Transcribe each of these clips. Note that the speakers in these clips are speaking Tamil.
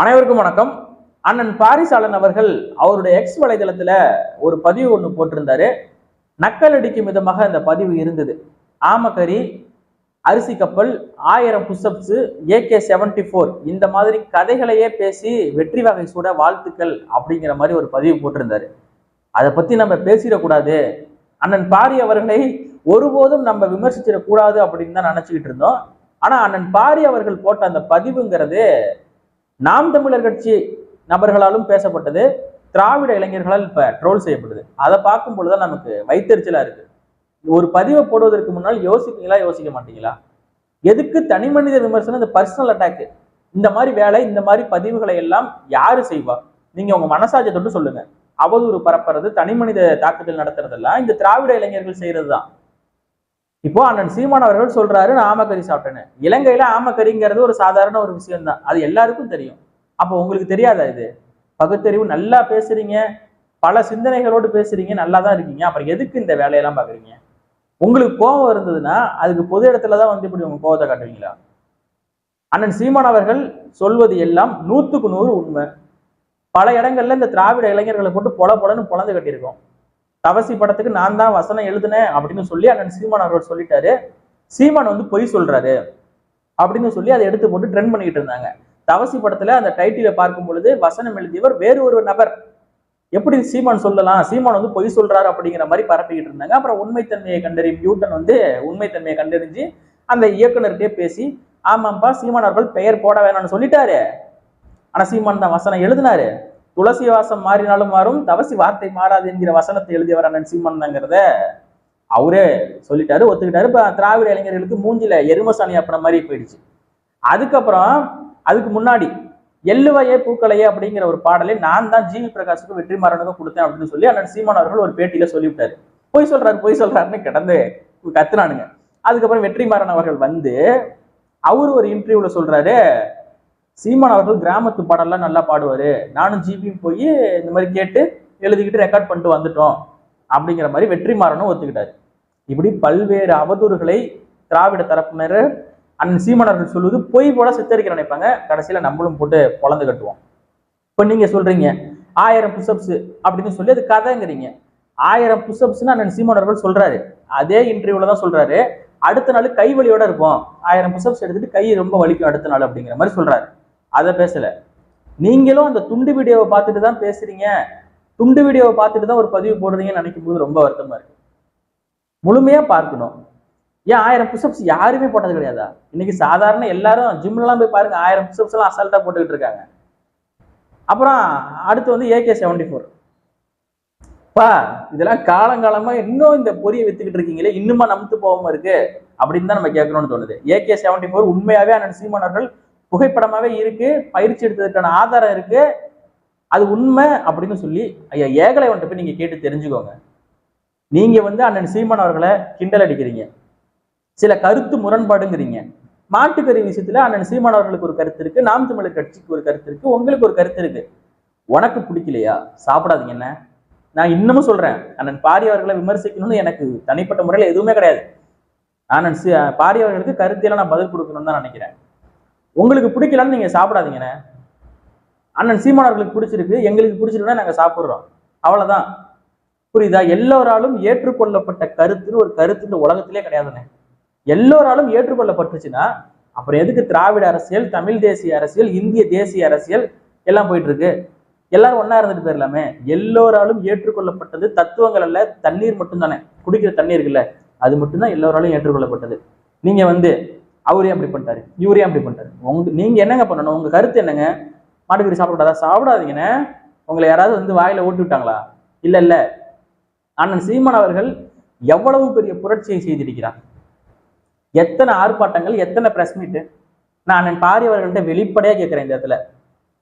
அனைவருக்கும் வணக்கம். அண்ணன் பாரிசாலன் அவர்கள் அவருடைய எக்ஸ் வலைதளத்துல ஒரு பதிவு ஒன்று போட்டிருந்தாரு. நக்கல் அடிக்கும் விதமாக அந்த பதிவு இருந்தது. ஆமக்கரி அரிசி கப்பல் ஆயிரம் புஷ்அப்ஸ் ஏகே செவன்டி ஃபோர் இந்த மாதிரி கதைகளையே பேசி வெற்றி வகை சூட வாழ்த்துக்கள் அப்படிங்கிற மாதிரி ஒரு பதிவு போட்டிருந்தாரு. அதை பத்தி நம்ம பேசிடக்கூடாது. அண்ணன் பாரி அவர்களை ஒருபோதும் நம்ம விமர்சிச்சிடக்கூடாது அப்படின்னு தான் நினைச்சுக்கிட்டு இருந்தோம். ஆனா அண்ணன் பாரி அவர்கள் போட்ட அந்த பதிவுங்கிறது நாம் தமிழர் கட்சி நபர்களாலும் பேசப்பட்டது திராவிட இளைஞர்களால் இப்ப ட்ரோல் செய்யப்படுது. அதை பார்க்கும் பொழுதுதான் நமக்கு வைத்தறிச்சலா இருக்கு. ஒரு பதிவை போடுவதற்கு முன்னால் யோசிப்பீங்களா யோசிக்க மாட்டீங்களா? எதுக்கு தனி மனித விமர்சனம் இந்த பர்சனல் அட்டாக் இந்த மாதிரி வேலை இந்த மாதிரி பதிவுகளை எல்லாம் யாரு செய்வா? நீங்க உங்க மனசாட்சியை தொட்டு சொல்லுங்க. அவதூறு பரப்புறது தனி மனித தாக்குதல் நடத்துறதெல்லாம் இந்த திராவிட இளைஞர்கள் செய்யறது தான். இப்போ அண்ணன் சீமான் அவர்கள் சொல்றாரு நான் ஆமக்கறி சாப்பிட்டேன்னு. இலங்கையில ஆமக்கறிங்கிறது ஒரு சாதாரண ஒரு விஷயம் தான் அது எல்லாருக்கும் தெரியும். அப்போ உங்களுக்கு தெரியாதா இது? பகுத்தறிவு நல்லா பேசுறீங்க பல சிந்தனைகளோடு பேசுறீங்க நல்லா தான் இருக்கீங்க. அப்புறம் எதுக்கு இந்த வேலையெல்லாம் பாக்குறீங்க? உங்களுக்கு கோபம் இருந்ததுன்னா அதுக்கு பொது இடத்துல தான் வந்து இப்படி உங்க கோபத்தை காட்டுவீங்களா? அண்ணன் சீமான் அவர்கள் சொல்வது எல்லாம் நூத்துக்கு நூறு உண்மை. பல இடங்கள்ல இந்த திராவிட இளைஞர்களை போட்டு பொல பொலன்னு பொழந்து கட்டியிருக்கோம். தவசி படத்துக்கு நான் தான் வசனம் எழுதுனேன் அப்படின்னு சொல்லி அண்ணன் சீமான் அவர்கள் சொல்லிட்டாரு. சீமான் வந்து பொய் சொல்றாரு அப்படின்னு சொல்லி அதை எடுத்து போட்டு ட்ரெண்ட் பண்ணிக்கிட்டு இருந்தாங்க. தவசி படத்துல அந்த டைட்டில பார்க்கும் பொழுது வசனம் எழுதியவர் வேறு ஒரு நபர். எப்படி சீமான் சொல்லலாம்? சீமான் வந்து பொய் சொல்றாரு அப்படிங்கிற மாதிரி பரப்பிக்கிட்டு இருந்தாங்க. அப்புறம் உண்மைத்தன்மையை கண்டறியும். நியூட்டன் வந்து உண்மைத்தன்மையை கண்டறிஞ்சு அந்த இயக்குநர்கிட்டே பேசி ஆமாப்பா சீமான் அவர்கள் பெயர் போட வேணாம்னு சொல்லிட்டாரு. ஆனா சீமான் தான் வசனம் எழுதினாரு. துளசி வாசம் மாறினாலும் மாறும் தவசி வார்த்தை மாறாது என்கிற வசனத்தை எழுதியவர் அண்ணன் சீமான் அவரே சொல்லிட்டாரு ஒத்துக்கிட்டாரு. இப்ப திராவிட இளைஞர்களுக்கு மூஞ்சில எருமசாணி அப்பன மாதிரி போயிடுச்சு. அதுக்கப்புறம் அதுக்கு முன்னாடி எள்ளுவையே பூக்களையே அப்படிங்கிற ஒரு பாடலை நான் தான் ஜிவி பிரகாஷுக்கும் வெற்றிமாறனுக்கும் கொடுத்தேன் அப்படின்னு சொல்லி அண்ணன் சீமான் அவர்கள் ஒரு பேட்டியில சொல்லிவிட்டாரு. பொய் சொல்றாரு பொய் சொல்றாருன்னு கிடந்து கத்துனானுங்க. அதுக்கப்புறம் வெற்றிமாறன் அவர்கள் வந்து அவர் ஒரு இன்டர்வியூல சொல்றாரு சீமான் அவர்கள் கிராமத்து பாடல்லாம் நல்லா பாடுவார். நானும் ஜிபியும் போய் இந்த மாதிரி கேட்டு எழுதிக்கிட்டு ரெக்கார்ட் பண்ணிட்டு வந்துட்டோம். அப்படிங்கிற மாதிரி வெற்றிமாறனும் ஒத்துக்கிட்டாரு. இப்படி பல்வேறு அவதூறுகளை திராவிட தரப்பினர் அண்ணன் சீமானவர்கள் சொல்வது பொய் போல சித்தரிக்கிறேன் நினைப்பாங்க. கடைசியில் நம்மளும் போட்டு பொழந்து கட்டுவோம். இப்போ நீங்கள் சொல்கிறீங்க ஆயிரம் புஷ்அப்ஸ் அப்படின்னு சொல்லி அது கதைங்கிறீங்க. ஆயிரம் புஷ்அப்ஸ்னு அண்ணன் சீமானவர்கள் சொல்கிறாரு அதே இன்டர்வியூவில் தான் சொல்கிறாரு அடுத்த நாள் கை வலியோட இருப்போம். ஆயிரம் புஷ்அப்ஸ் எடுத்துட்டு கை ரொம்ப வலிக்கும் அடுத்த நாள் அப்படிங்கிற மாதிரி சொல்கிறாரு அதை பேசல. நீங்களும் அந்த துண்டு வீடியோவை பார்த்துட்டு தான் பேசுறீங்க. துண்டு வீடியோவை பார்த்துட்டு தான் ஒரு பதிவு போடுறீங்கன்னு நினைக்கும் போது ரொம்ப வருத்தமா இருக்கு. முழுமையா பார்க்கணும். ஏன் ஆயிரம் புஷ்அப்ஸ் யாருமே போட்டது கிடையாதா? இன்னைக்கு சாதாரண எல்லாரும் ஜிம்லாம் போய் பாருங்க ஆயிரம் புஷ்அப்ஸ் எல்லாம் அசால்ட்டா போட்டுக்கிட்டு இருக்காங்க. அப்புறம் அடுத்து வந்து ஏகே செவன்டி ஃபோர் பா இதெல்லாம் காலங்காலமா இன்னும் இந்த பொரிய வித்துக்கிட்டு இருக்கீங்களே இன்னுமா நமத்து போகாம இருக்கு அப்படின்னு தான் நம்ம கேட்கணும்னு தோணுது. ஏகே செவன்டி ஃபோர் உண்மையாவே அண்ணன் சீமானவர்கள் புகைப்படமாவே இருக்கு பயிற்சி எடுத்ததுக்கான ஆதாரம் இருக்கு. அது உண்மை அப்படின்னு சொல்லி ஐயா ஏகலை வந்துட்டு போய் நீங்க கேட்டு தெரிஞ்சுக்கோங்க. நீங்க வந்து அண்ணன் சீமான் அவர்களை கிண்டல் அடிக்கிறீங்க. சில கருத்து முரண்பாடுங்கிறீங்க. மாட்டுக்கறி விஷயத்துல அண்ணன் சீமான் அவர்களுக்கு ஒரு கருத்து இருக்கு நாம் தமிழர் கட்சிக்கு ஒரு கருத்து இருக்கு உங்களுக்கு ஒரு கருத்து இருக்கு. உனக்கு பிடிக்கலையா? சாப்பிடாதீங்க என்ன? நான் இன்னமும் சொல்றேன் அண்ணன் பாரி அவர்களை விமர்சிக்கணும்னு எனக்கு தனிப்பட்ட முறையில் எதுவுமே கிடையாது. அண்ணன் பாரி அவர்களுக்கு கருத்தியெல்லாம் நான் பதில் கொடுக்கணும்னு தான் நினைக்கிறேன். உங்களுக்கு பிடிக்கலன்னு நீங்க சாப்பிடாதீங்கண்ணே. அண்ணன் சீமானவர்களுக்கு பிடிச்சிருக்கு எங்களுக்கு பிடிச்சிருக்குன்னா நாங்க சாப்பிட்றோம். அவ்வளவுதான். புரியுதா? எல்லோராலும் ஏற்றுக்கொள்ளப்பட்ட கருத்துன்னு ஒரு கருத்து இந்த உலகத்திலே கிடையாதுண்ணே. எல்லோராலும் ஏற்றுக்கொள்ளப்பட்டுச்சுன்னா அப்புறம் எதுக்கு திராவிட அரசியல் தமிழ் தேசிய அரசியல் இந்திய தேசிய அரசியல் எல்லாம் போயிட்டு இருக்கு எல்லாரும் ஒன்னா இருந்துட்டு போயிடலாமே. எல்லோராலும் ஏற்றுக்கொள்ளப்பட்டது தத்துவங்கள் அல்ல தண்ணீர் மட்டும்தானே. குடிக்கிற தண்ணீர் இருக்குல்ல அது மட்டும்தான் எல்லோராலும் ஏற்றுக்கொள்ளப்பட்டது. நீங்க வந்து அவரே அப்படி பண்ணிட்டாரு. இவரே அப்படி பண்ணிட்டாரு. உங்க நீங்க என்னங்க பண்ணணும்? உங்க கருத்து என்னங்க? மாட்டுக்கறி சாப்பிடக்கூடாதா? சாப்பிடாதீங்கன்னு உங்களை யாராவது வந்து வாயில ஓட்டு விட்டாங்களா? இல்ல இல்ல. அண்ணன் சீமான் அவர்கள் எவ்வளவு பெரிய புரட்சியை செய்திருக்கிறார். எத்தனை ஆர்ப்பாட்டங்கள் எத்தனை பிரஸ் மீட்டு நான் அண்ணன் பாரி அவர்கள்ட்ட வெளிப்படையா கேட்கிறேன் இந்த இடத்துல.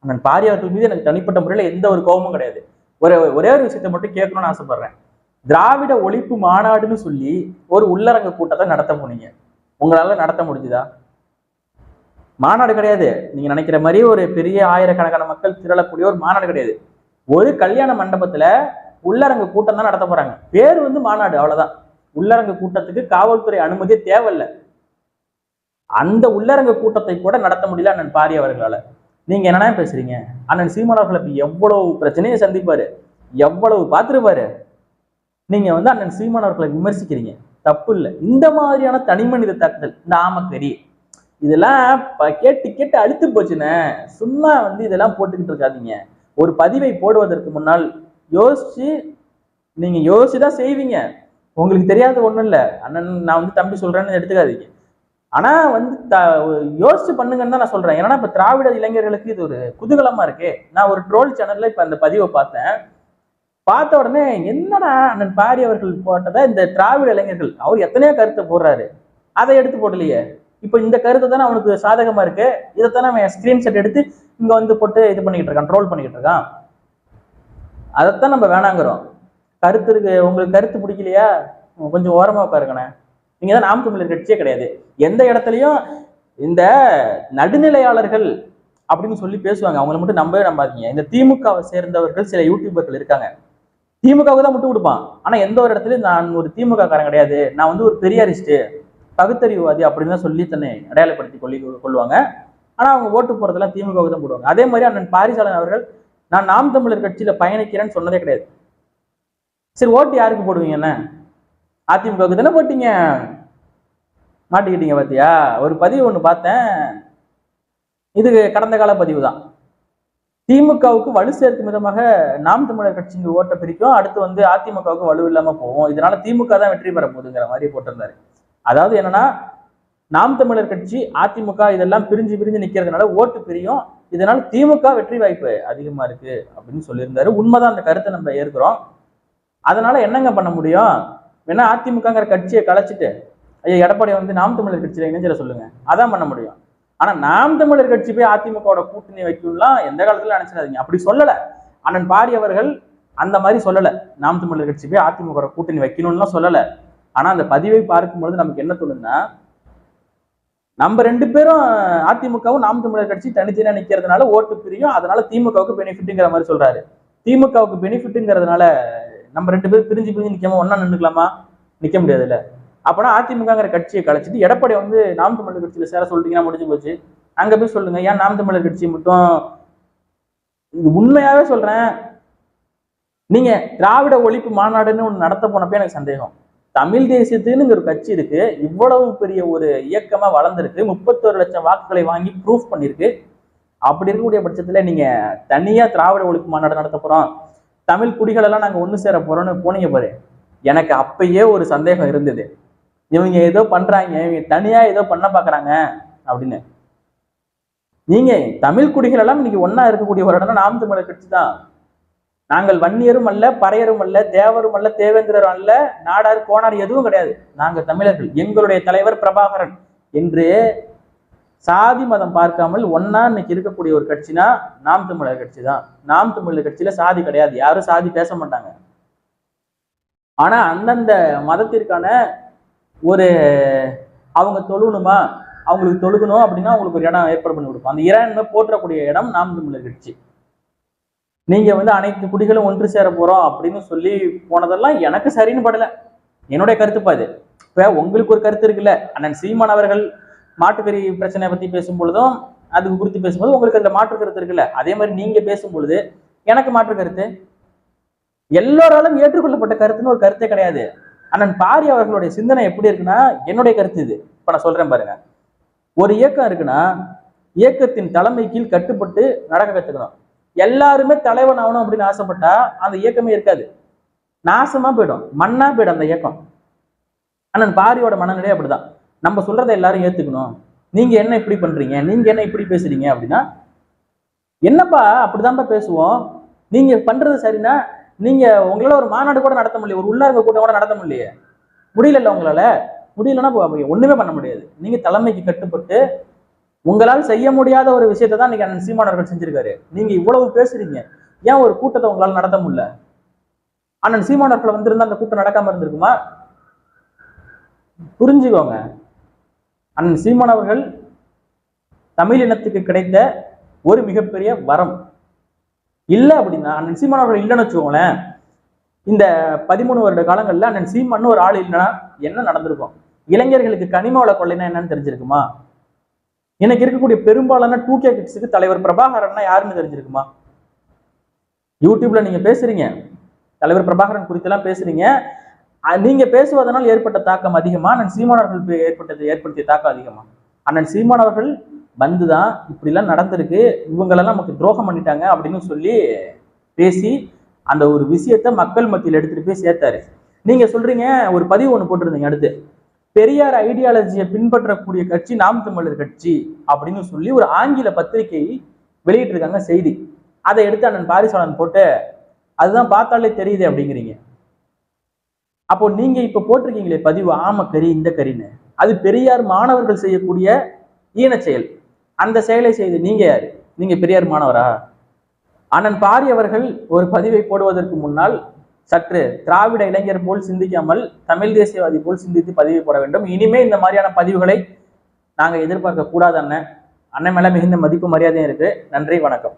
அண்ணன் பாரி அவர்கள் மீது எனக்கு தனிப்பட்ட முறையில் எந்த ஒரு கோபமும் கிடையாது. ஒரு ஒரே ஒரு விஷயத்தை மட்டும் கேட்கணும்னு ஆசைப்படுறேன். திராவிட ஒழிப்பு மாநாடுன்னு சொல்லி ஒரு உள்ளரங்க கூட்டத்தை நடத்த போனீங்க. உங்களால நடத்த முடிஞ்சுதா? மாநாடு கிடையாது. நீங்க நினைக்கிற மாதிரி ஒரு பெரிய ஆயிரக்கணக்கான மக்கள் திரளக்கூடிய ஒரு மாநாடு கிடையாது. ஒரு கல்யாண மண்டபத்துல உள்ளரங்கு கூட்டம் தான் நடத்த போறாங்க. பேர் வந்து மாநாடு அவ்வளவுதான். உள்ளரங்கு கூட்டத்துக்கு காவல்துறை அனுமதியே தேவையில்லை. அந்த உள்ளரங்க கூட்டத்தை கூட நடத்த முடியல அண்ணன் பாரி அவர்களால. நீங்க என்னடா பேசுறீங்க? அண்ணன் சீமான் அவர்கள் எவ்வளவு பிரச்சனையை சந்திப்பாரு? எவ்வளவு பார்த்துருப்பாரு? நீங்க வந்து அண்ணன் சீமான் அவர்களை விமர்சிக்கிறீங்க. தப்பு இல்லை இந்த மாதிரியான தனி மனித தாக்குதல் இந்த ஆமக்கறி இதெல்லாம் கேட்டு கேட்டு அழுத்து போச்சுன்னு சும்மா வந்து இதெல்லாம் போட்டுக்கிட்டு இருக்காதீங்க. ஒரு பதிவை போடுவதற்கு முன்னால் யோசிச்சு நீங்க யோசிச்சு தான் செய்வீங்க. உங்களுக்கு தெரியாத ஒண்ணும் இல்லை. அண்ணன் நான் வந்து தம்பி சொல்றேன்னு எடுத்துக்காதீங்க. ஆனா வந்து த யோசிச்சு பண்ணுங்கன்னு தான் நான் சொல்றேன். ஏன்னா இப்ப திராவிட இளைஞர்களுக்கு இது ஒரு குதூகலமா இருக்கு. நான் ஒரு ட்ரோல் சேனல்ல இப்ப அந்த பதிவை பார்த்தேன். பார்த்த உடனே என்னடா அண்ணன் பாரி அவர்கள் போட்டதை இந்த திராவிட இளைஞர்கள் அவர் எத்தனையோ கருத்தை போடுறாரு. அதை எடுத்து போடலையே. இப்போ இந்த கருத்தை தானே அவனுக்கு சாதகமாக இருக்கு? இதைத்தானே அவன் ஸ்கிரீன்ஷாட் எடுத்து இங்கே வந்து போட்டு இது பண்ணிக்கிட்டு இருக்கான் ட்ரோல் பண்ணிக்கிட்டு இருக்கான். அதைத்தான் நம்ம வேணாங்கிறோம். கருத்து இருக்கு உங்களுக்கு கருத்து பிடிக்கலையா? கொஞ்சம் ஓரமாக உட்காருங்கண்ணே. நீங்கள் தான் நாம் தமிழர் கட்சியே கிடையாது. எந்த இடத்துலையும் இந்த நடுநிலையாளர்கள் அப்படின்னு சொல்லி பேசுவாங்க. அவங்கள மட்டும் நம்பவே நம்பாதீங்க. இந்த திமுகவை சேர்ந்தவர்கள் சில யூடியூபர்கள் இருக்காங்க. திமுகவுக்கு தான் முட்டு கொடுப்பான். ஆனா எந்த ஒரு இடத்துலயும் நான் ஒரு திமுக காரன் கிடையாது. நான் வந்து ஒரு பெரியாரிஸ்ட் பகுத்தறிவுவாதி அப்படின்னு தான் சொல்லி தன்னை அடையாளப்படுத்தி கொள்ளி கொள்வாங்க. ஆனா அவங்க ஓட்டு போறதெல்லாம் திமுகவுக்கு தான் போடுவாங்க. அதே மாதிரி அண்ணன் பாரிசாலன் அவர்கள் நான் நாம் தமிழர் கட்சியில பயணிக்கிறேன்னு சொன்னதே கிடையாது. சரி ஓட்டு யாருக்கு போடுவீங்க என்ன? அதிமுகவுக்கு தானே போட்டீங்க. மாட்டிக்கிட்டீங்க பாத்தியா? ஒரு பதிவு ஒண்ணு பார்த்தேன். இது கடந்த கால பதிவு தான். திமுகவுக்கு வலு சேர்க்கும் விதமாக நாம் தமிழர் கட்சிங்க ஓட்டை பிரிக்கும். அடுத்து வந்து அதிமுகவுக்கு வலு இல்லாம போகும். இதனால திமுக தான் வெற்றி பெற போகுதுங்கிற மாதிரி போட்டிருந்தாரு. அதாவது என்னன்னா நாம் தமிழர் கட்சி அதிமுக இதெல்லாம் பிரிஞ்சு பிரிஞ்சு நிக்கிறதுனால ஓட்டு பிரியும். இதனால திமுக வெற்றி வாய்ப்பு அதிகமா இருக்கு அப்படின்னு சொல்லியிருந்தாரு. உண்மைதான் அந்த கருத்தை நம்ம ஏற்கிறோம். அதனால என்னங்க பண்ண முடியும்? வேணா அதிமுகங்கிற கட்சியை கலைச்சிட்டு ஐயா எடப்பாடி வந்து நாம் தமிழர் கட்சியில இணைஞ்சிட சொல்லுங்க. அதான் பண்ண முடியும். ஆனா நாம் தமிழர் கட்சி போய் அதிமுகவோட கூட்டணி வைக்கணும்லாம் எந்த காலத்துல நினைச்சிடாதீங்க. அப்படி சொல்லல. அண்ணன் பாரி அவர்கள் அந்த மாதிரி சொல்லல. நாம் தமிழர் கட்சி போய் அதிமுக கூட்டணி வைக்கணும்லாம் சொல்லல. ஆனா அந்த பதிவை பார்க்கும்பொழுது நமக்கு என்ன தோணுதுன்னா நம்ம ரெண்டு பேரும் அதிமுகவும் நாம் தமிழர் கட்சி தனித்தனியா நிக்கிறதுனால ஓட்டு பிரியும். அதனால திமுகவுக்கு பெனிஃபிட்டுங்கிற மாதிரி சொல்றாரு. திமுகவுக்கு பெனிஃபிட்டுங்கிறதுனால நம்ம ரெண்டு பேரும் பிரிஞ்சு பிரிஞ்சு நிக்காம ஒண்ணா நின்றுக்கலாமா நிக்க முடியாதுல்ல. அப்போனா அதிமுகங்கிற கட்சியை கலைச்சிட்டு எடப்பாடி வந்து நாம் தமிழர் கட்சியில் சேர சொல்லிட்டீங்கன்னா முடிஞ்சு போச்சு. அங்கே போய் சொல்லுங்க. ஏன் நாம் தமிழர் கட்சி மட்டும்? இது உண்மையாவே சொல்றேன். நீங்க திராவிட ஒழிப்பு மாநாடுன்னு ஒன்று நடத்த போனப்ப எனக்கு சந்தேகம். தமிழ் தேசியத்துன்னு ஒரு கட்சி இருக்கு. இவ்வளவு பெரிய ஒரு இயக்கமா வளர்ந்துருக்கு. முப்பத்தொரு லட்சம் வாக்குகளை வாங்கி ப்ரூஃப் பண்ணிருக்கு. அப்படி இருக்கக்கூடிய பட்சத்துல நீங்க தனியா திராவிட ஒழிப்பு மாநாடு நடத்த போறோம். தமிழ் குடிகளெல்லாம் நாங்கள் நாங்க சேர போறோம்னு போனீங்க பாரு. எனக்கு அப்பயே ஒரு சந்தேகம் இருந்தது. இவங்க ஏதோ பண்றாங்க இவங்க தனியா ஏதோ பண்ண பாக்குறாங்க அப்படின்னு. நீங்க தமிழ் குடிகள் எல்லாம் இன்னைக்கு ஒன்னா இருக்கக்கூடிய ஒரு இடம்னா நாம் தமிழர் கட்சி தான். நாங்கள் வன்னியரும் அல்ல பறையரும் அல்ல தேவரும் அல்ல தேவேந்திரரும் அல்ல நாடார் கோனார் எதுவும் கிடையாது. நாங்கள் தமிழர்கள் எங்களுடைய தலைவர் பிரபாகரன். என்று சாதி மதம் பார்க்காமல் ஒன்னா இன்னைக்கு இருக்கக்கூடிய ஒரு கட்சினா நாம் தமிழர் கட்சி தான். நாம் தமிழர் கட்சியில சாதி கிடையாது. யாரும் சாதி பேச மாட்டாங்க. ஆனா அந்தந்த மதத்திற்கான ஒரு அவங்க தொழுகணுமா? அவங்களுக்கு தொழுகணும் அப்படின்னா அவங்களுக்கு ஒரு இடம் ஏற்பாடு பண்ணி கொடுப்போம். அந்த இறைவனை போற்றக்கூடிய இடம் நாம் தமிழர் கட்சி. நீங்க வந்து அனைத்து குடிகளும் ஒன்று சேர போறோம் அப்படின்னு சொல்லி போனதெல்லாம் எனக்கு சரின்னு படல. என்னுடைய கருத்துப்பா இது. இப்போ உங்களுக்கு ஒரு கருத்து இருக்குல்ல? அண்ணன் சீமான் அவர்கள் மாட்டுக்கறி பிரச்சனையை பத்தி பேசும் பொழுதும் அது குறித்து பேசும்போது உங்களுக்கு அதில் மாற்று கருத்து இருக்குல்ல? அதே மாதிரி நீங்க பேசும்பொழுது எனக்கு மாற்று கருத்து. எல்லோராலும் ஏற்றுக்கொள்ளப்பட்ட கருத்துன்னு ஒரு கருத்தே கிடையாது. அண்ணன் பாரி அவர்களுடைய சிந்தனை எப்படி இருக்குன்னா என்னுடைய கருத்து இது. இப்ப நான் சொல்றேன் பாருங்க. ஒரு இயக்கம் இருக்குன்னா இயக்கத்தின் தலைமை கீழ் கட்டுப்பட்டு நடக்க கத்துக்கணும். எல்லாருமே தலைவன் ஆகணும் அப்படின்னு ஆசைப்பட்டா அந்த இயக்கமே இருக்காது. நாசமா போயிடும். மண்ணா போயிடும் அந்த இயக்கம். அண்ணன் பாரியோட மனநிலை அப்படிதான். நம்ம சொல்றதை எல்லாரும் ஏத்துக்கணும். நீங்க என்ன இப்படி பண்றீங்க? நீங்க என்ன இப்படி பேசுறீங்க அப்படின்னா என்னப்பா அப்படிதான்ப்பா பேசுவோம். நீங்க பண்றது சரின்னா நீங்க உங்களால ஒரு மாநாடு கூட நடத்த முடியல ஒரு உள்ளார்ந்த கூட்டம் கூட நடத்த முடியலையே. முடியல உங்களால? முடியலன்னா ஒன்றுமே ஒண்ணுமே பண்ண முடியாது. நீங்க தலைமைக்கு கட்டுப்பட்டு உங்களால் செய்ய முடியாத ஒரு விஷயத்தை தான் இன்னைக்கு அண்ணன் சீமான் அவர்கள் செஞ்சிருக்காரு. நீங்க இவ்வளவு பேசுறீங்க. ஏன் ஒரு கூட்டத்தை உங்களால் நடத்த முடியல? அண்ணன் சீமானவர்கள் வந்திருந்தா அந்த கூட்டம் நடக்காம இருந்திருக்குமா? புரிஞ்சுக்கோங்க. அண்ணன் சீமானவர்கள் தமிழ் இனத்துக்கு கிடைத்த ஒரு மிகப்பெரிய வரம். இல்லை அப்படின்னா அண்ணன் சீமான் அவர்கள் இல்லைன்னு வச்சுக்கோங்களேன். இந்த பதிமூணு வருட காலங்கள்ல அண்ணன் சீமான்னு ஒரு ஆள் இல்லைன்னா என்ன நடந்திருக்கும்? இளைஞர்களுக்கு கனிம வள கொள்ளைனா என்னன்னு தெரிஞ்சிருக்குமா? எனக்கு இருக்கக்கூடிய பெரும்பாலான டூ கே கிட்ஸுக்கு தலைவர் பிரபாகரன்னா யாருன்னு தெரிஞ்சிருக்குமா? யூடியூப்ல நீங்க பேசுறீங்க. தலைவர் பிரபாகரன் குறித்தெல்லாம் பேசுறீங்க. நீங்க பேசுவதனால் ஏற்பட்ட தாக்கம் அதிகமா? அண்ணன் சீமானவர்கள் ஏற்பட்டது ஏற்படுத்திய தாக்கம் அதிகமா? அண்ணன் சீமானவர்கள் வந்து தான் இப்படிலாம் நடந்திருக்கு. இவங்களெல்லாம் நமக்கு துரோகம் பண்ணிட்டாங்க அப்படின்னு சொல்லி பேசி அந்த ஒரு விஷயத்த மக்கள் மத்தியில் எடுத்துகிட்டு போய் சேர்த்தாரு. நீங்கள் சொல்கிறீங்க ஒரு பதிவு ஒன்று போட்டிருந்தீங்க அடுத்து. பெரியார் ஐடியாலஜியை பின்பற்றக்கூடிய கட்சி நாம் தமிழர் கட்சி அப்படின்னு சொல்லி ஒரு ஆங்கில பத்திரிகை வெளியிட்டிருக்காங்க செய்தி. அதை எடுத்து அண்ணன் பாரிசாலன் போட்டு அதுதான் பார்த்தாலே தெரியுது அப்படிங்கிறீங்க. அப்போ நீங்க இப்ப போட்டிருக்கீங்களே பதிவு ஆமாம் கறி இந்த கறின்னு. அது பெரியார் மாணவர்கள் செய்யக்கூடிய ஈன செயல் அந்த செயலை செய்து நீங்க யாரு? நீங்க பெரியார் மாணவரா? அண்ணன் பாரி அவர்கள் ஒரு பதிவை போடுவதற்கு முன்னால் சற்று திராவிட இளைஞர் போல் சிந்திக்காமல் தமிழ் தேசியவாதி போல் சிந்தித்து பதிவை போட வேண்டும். இனிமே இந்த மாதிரியான பதிவுகளை நாங்கள் எதிர்பார்க்க கூடாது அண்ணன் அண்ணன் மேல மிகுந்த மதிப்பு மரியாதையும் இருக்கு. நன்றி வணக்கம்.